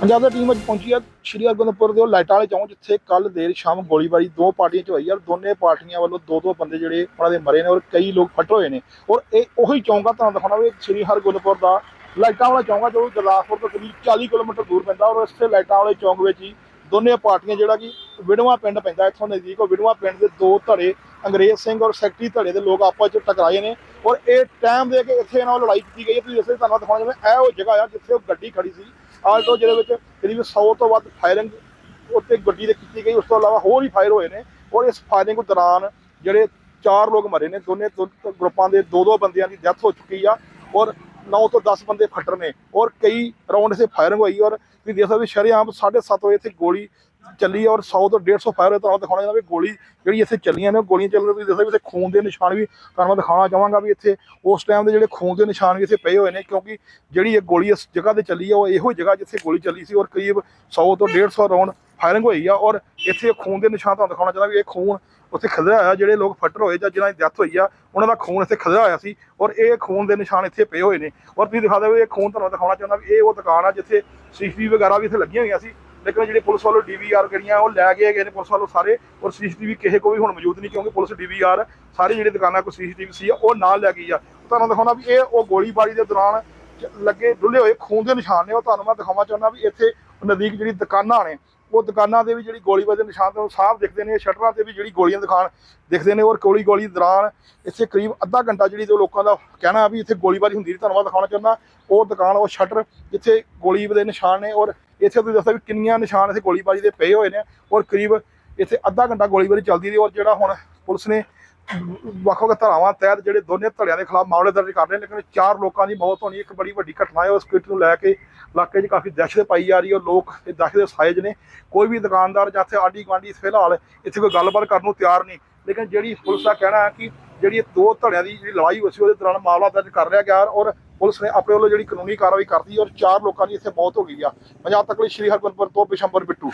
ਪੰਜਾਬ ਦੀ team ਅੱਜ ਪਹੁੰਚੀ ਆ ਸ਼੍ਰੀ ਹਰਗੋਬਿੰਦਪੁਰ ਦੇ ਲਾਈਟਾਂ ਵਾਲੇ ਚੌਂਕ, ਜਿੱਥੇ ਕੱਲ ਦੇਰ ਸ਼ਾਮ ਗੋਲੀਬਾਰੀ ਦੋ ਪਾਰਟੀਆਂ ਚ ਹੋਈ ਆ ਦੋਨੇ ਪਾਰਟੀਆਂ ਵੱਲੋਂ ਦੋ ਦੋ ਬੰਦੇ ਜਿਹੜੇ ਉਹਨਾਂ ਦੇ ਮਰੇ ਨੇ ਔਰ ਕਈ ਲੋਕ ਫੱਟ ਹੋਏ ਨੇ। ਔਰ ਇਹ ਉਹੀ ਚੌਂਕ ਆ, ਤੁਹਾਨੂੰ ਦਿਖਾਉਣਾ ਵੀ ਸ਼੍ਰੀ ਹਰਗੋਬਿੰਦਪੁਰ ਦਾ ਲਾਈਟਾਂ ਵਾਲਾ ਚੌਂਕ ਆ, ਜੋ ਗੁਰਦਾਸਪੁਰ ਤੋਂ ਕਰੀਬ 40 ਕਿਲੋਮੀਟਰ ਦੂਰ ਪੈਂਦਾ ਔਰ ਇਸੇ ਲਾਈਟਾਂ ਵਾਲੇ ਚੌਂਕ ਵਿੱਚ ਹੀ ਦੋਨੇ ਪਾਰਟੀਆਂ ਜਿਹੜਾ ਕਿ ਵਿੜਵਾ ਪਿੰਡ ਪੈਂਦਾ ਇੱਥੋਂ ਨਜ਼ਦੀਕ, ਉਹ ਵਿੜਵਾ ਪਿੰਡ ਦੇ ਦੋ ਧੜੇ ਅੰਗਰੇਜ਼ ਸਿੰਘ ਔਰ ਸੈਕਟਰੀ ਧੜੇ ਦੇ ਲੋਕ ਆਪਸ ਵਿੱਚ ਟਕਰਾਏ ਨੇ ਔਰ ਇਹ ਟਾਈਮ ਦੇ ਕੇ ਇੱਥੇ ਇਹਨਾਂ ਵੱਲੋਂ ਲੜਾਈ ਕੀਤੀ ਗਈ ਹੈ। ਤੁਸੀਂ ਇਸੇ ਤੁਹਾਨੂੰ ਦਿਖਾਉਣਾ ਜਿਵੇਂ ਇਹ ਉਹ ਜਗ੍ਹਾ ਆ ਜਿੱਥੇ ਉਹ ਗੱਡੀ ਖੜੀ ਸੀ। ਆਲਟੋ ਜਿਹਦੇ ਵਿੱਚ ਕਰੀਬ 100 ਤੋਂ ਵੱਧ ਫਾਇਰਿੰਗ ਉੱਤੇ ਗੱਡੀ ਦੇ ਕੀਤੀ ਗਈ। ਉਸ ਤੋਂ ਇਲਾਵਾ ਹੋਰ ਵੀ ਫਾਇਰ ਹੋਏ ਨੇ ਔਰ ਇਸ ਫਾਇਰਿੰਗ ਦੌਰਾਨ ਜਿਹੜੇ ਚਾਰ ਲੋਕ ਮਰੇ ਨੇ। ਦੋਨੇ ਗਰੁੱਪਾਂ ਦੇ ਦੋ ਦੋ ਬੰਦਿਆਂ ਦੀ ਡੈਥ ਹੋ ਚੁੱਕੀ ਆ ਔਰ 9 ਤੋਂ 10 ਬੰਦੇ ਫੱਟਰ ਨੇ ਔਰ ਕਈ ਰਾਉਂਡ ਸੇ ਫਾਇਰਿੰਗ ਹੋਈ ਔਰ ਤੁਸੀਂ ਦੇਖ ਸਕਦੇ ਹੋ ਸ਼ਰੇਆਮ 7:30 ਵਜੇ ਇੱਥੇ ਗੋਲੀ ਚੱਲੀ ਔਰ 100 ਤੋਂ 150 ਫਾਇਰ ਹੋਏ ਤੁਹਾਨੂੰ ਦਿਖਾਉਣਾ ਚਾਹੁੰਦਾ ਵੀ ਗੋਲੀ ਜਿਹੜੀ ਇੱਥੇ ਚੱਲੀਆਂ ਨੇ, ਉਹ ਗੋਲੀਆਂ ਚੱਲ ਰਹੀਆਂ ਤੁਸੀਂ ਦੇਖੋ ਵੀ ਇੱਥੇ ਖੂਨ ਦੇ ਨਿਸ਼ਾਨ ਵੀ ਤੁਹਾਨੂੰ ਮੈਂ ਦਿਖਾਉਣਾ ਚਾਹਾਂਗਾ ਵੀ ਇੱਥੇ ਉਸ ਟਾਈਮ ਦੇ ਜਿਹੜੇ ਖੂਨ ਦੇ ਨਿਸ਼ਾਨ ਵੀ ਇੱਥੇ ਪਏ ਹੋਏ ਨੇ, ਕਿਉਂਕਿ ਜਿਹੜੀ ਇਹ ਗੋਲੀ ਇਸ ਜਗ੍ਹਾ ਤੇ ਚੱਲੀ ਹੈ ਉਹ ਇਹੋ ਜਗ੍ਹਾ ਜਿੱਥੇ ਗੋਲੀ ਚੱਲੀ ਸੀ ਔਰ ਕਰੀਬ 100 ਤੋਂ 150 ਰਾਉਂਡ ਫਾਇਰਿੰਗ ਹੋਈ ਆ ਔਰ ਇੱਥੇ ਖੂਨ ਦੇ ਨਿਸ਼ਾਨ ਤੁਹਾਨੂੰ ਦਿਖਾਉਣਾ ਚਾਹੁੰਦਾ ਵੀ ਇਹ ਖੂਨ ਉੱਥੇ ਖਿਲਰਿਆ ਹੋਇਆ, ਜਿਹੜੇ ਲੋਕ ਫੱਟਰ ਹੋਏ ਜਾਂ ਜਿਨ੍ਹਾਂ ਦੀ ਡੈਥ ਹੋਈ ਆ, ਉਹਨਾਂ ਦਾ ਖੂਨ ਇੱਥੇ ਖਿਲਰਿਆ ਹੋਇਆ ਸੀ ਔਰ ਇਹ ਖੂਨ ਦੇ ਨਿਸ਼ਾਨ ਇੱਥੇ ਪਏ ਹੋਏ ਨੇ। ਔਰ ਤੁਸੀਂ ਦਿਖਾ ਦਿਓ, ਇਹ ਖੂਨ ਤੁਹਾਨੂੰ ਦਿਖਾਉਣਾ ਚਾਹੁੰਦਾ ਵੀ ਇਹ ਉਹ ਦੁਕਾਨ ਆ ਜਿੱਥੇ ਸੀਸੀਟੀਵੀ ਵਗੈਰਾ ਵੀ ਇੱਥੇ ਲੱਗੀਆਂ ਹੋਈਆਂ ਸੀ। ਲੇਕਿਨ ਜਿਹੜੀ ਪੁਲਿਸ ਵੱਲੋਂ ਡੀਵੀਆਰ ਜਿਹੜੀਆਂ ਉਹ ਲੈ ਗਏ ਗਏ ਨੇ ਪੁਲਿਸ ਵੱਲੋਂ ਸਾਰੇ ਔਰ ਸੀਸੀਟੀਵੀ ਕਿਸੇ ਕੋਲ ਵੀ ਹੁਣ ਮੌਜੂਦ ਨਹੀਂ ਕਿਉਂਕਿ ਪੁਲਿਸ ਡੀਵੀਆਰ ਸਾਰੀ ਜਿਹੜੀ ਦੁਕਾਨਾਂ ਕੋ ਸੀਸੀਟੀਵੀ ਸੀ, ਉਹ ਨਾਲ ਲੈ ਗਈ ਆ। ਤੁਹਾਨੂੰ ਦਿਖਾਉਣਾ ਵੀ ਇਹ ਉਹ ਗੋਲੀਬਾਰੀ ਦੇ ਦੌਰਾਨ ਚ- ਲੱਗੇ ਡੁੱਲੇ ਹੋਏ ਖੂਨ ਦੇ ਨਿਸ਼ਾਨ ਨੇ, ਉਹ ਤੁਹਾਨੂੰ ਮੈਂ ਦਿਖਾਉਣਾ ਚਾਹੁੰਦਾ ਵੀ ਇੱਥੇ ਨਜ਼ਦੀਕ ਜਿਹੜੀ ਦੁਕਾਨਾਂ ਨੇ ਉਹ ਦੁਕਾਨਾਂ ਦੇ ਵੀ ਜਿਹੜੀ ਗੋਲੀਬਾਰੀ ਦੇ ਨਿਸ਼ਾਨ ਤੁਹਾਨੂੰ ਸਾਫ਼ ਦਿਖਦੇ ਨੇ, ਸ਼ਟਰਾਂ ਤੇ ਵੀ ਜਿਹੜੀ ਗੋਲੀਆਂ ਦਿਖਾਣ ਦਿਖਦੇ ਨੇ, ਔਰ ਗੋਲੀ ਗੋਲੀ ਦੌਰਾਨ ਇੱਥੇ ਕਰੀਬ ਅੱਧਾ ਘੰਟਾ ਜਿਹੜੀ ਜੋ ਲੋਕਾਂ ਦਾ ਕਹਿਣਾ ਵੀ ਇੱਥੇ ਗੋਲੀਬਾਰੀ ਹੁੰਦੀ ਸੀ ਤੁਹਾਨੂੰ ਮੈਂ ਦਿਖਾਉਣਾ ਚਾਹੁੰਦਾ। ਉਹ ਦੁਕਾਨ, ਉਹ ਸ਼ਟਰ ਜਿੱਥੇ ਗੋਲੀ ਦੇ ਨਿਸ਼ਾਨ ਨੇ, ਔਰ ਇੱਥੇ ਤੁਸੀਂ ਦੱਸਿਆ ਵੀ ਕਿੰਨੀਆਂ ਨਿਸ਼ਾਨ ਇੱਥੇ ਗੋਲੀਬਾਰੀ ਦੇ ਪਏ ਹੋਏ ਨੇ, ਔਰ ਕਰੀਬ ਇੱਥੇ ਅੱਧਾ ਘੰਟਾ ਗੋਲੀਬਾਰੀ ਚੱਲਦੀ ਰਹੀ, ਔਰ ਜਿਹੜਾ ਹੁਣ ਪੁਲਿਸ ਨੇ ਵੱਖ ਵੱਖ ਧਾਰਾਵਾਂ ਤਹਿਤ ਜਿਹੜੇ ਦੋਨੇ ਧੜਿਆਂ ਦੇ ਖਿਲਾਫ ਮਾਮਲੇ ਦਰਜ ਕਰ ਰਹੇ ਨੇ, ਲੇਕਿਨ ਚਾਰ ਲੋਕਾਂ ਦੀ ਮੌਤ ਹੋਣੀ ਇੱਕ ਬੜੀ ਵੱਡੀ ਘਟਨਾ ਹੈ, ਉਸ ਕਿਟ ਨੂੰ ਲੈ ਕੇ ਇਲਾਕੇ 'ਚ ਕਾਫੀ ਦਹਿਸ਼ਤ ਪਾਈ ਜਾ ਰਹੀ ਹੈ ਲੋਕ ਇਹ ਦਹਿਸ਼ਤ ਦੇ ਸਾਇਜ ਨੇ। ਕੋਈ ਵੀ ਦੁਕਾਨਦਾਰ ਜਾਂ ਇੱਥੇ ਆਂਢੀ ਗੁਆਂਢੀ ਫਿਲਹਾਲ ਇੱਥੇ ਕੋਈ ਗੱਲਬਾਤ ਕਰਨ ਨੂੰ ਤਿਆਰ ਨਹੀਂ। ਲੇਕਿਨ ਜਿਹੜੀ ਪੁਲਿਸ ਦਾ ਕਹਿਣਾ ਹੈ ਕਿ ਜਿਹੜੀ ਦੋ ਧੜਿਆਂ ਦੀ ਜਿਹੜੀ ਲੜਾਈ ਹੋਈ ਸੀ, ਉਹਦੇ ਦੌਰਾਨ ਮਾਮਲਾ ਦਰਜ ਕਰ ਲਿਆ ਗਿਆ ਔਰ ਪੁਲਿਸ ਨੇ ਆਪਣੇ ਵੱਲੋਂ ਜਿਹੜੀ ਕਾਨੂੰਨੀ ਕਾਰਵਾਈ ਕਰਤੀ ਔਰ ਚਾਰ ਲੋਕਾਂ ਦੀ ਇੱਥੇ ਮੌਤ ਹੋ ਗਈ ਆ। ਪੰਜਾਬ ਤੱਕ ਲਈ ਸ਼੍ਰੀ ਹਰਗੋਬਿੰਦਪੁਰ ਤੋਂ ਬਿਸ਼ੰਬਰ ਬਿੱਟੂ।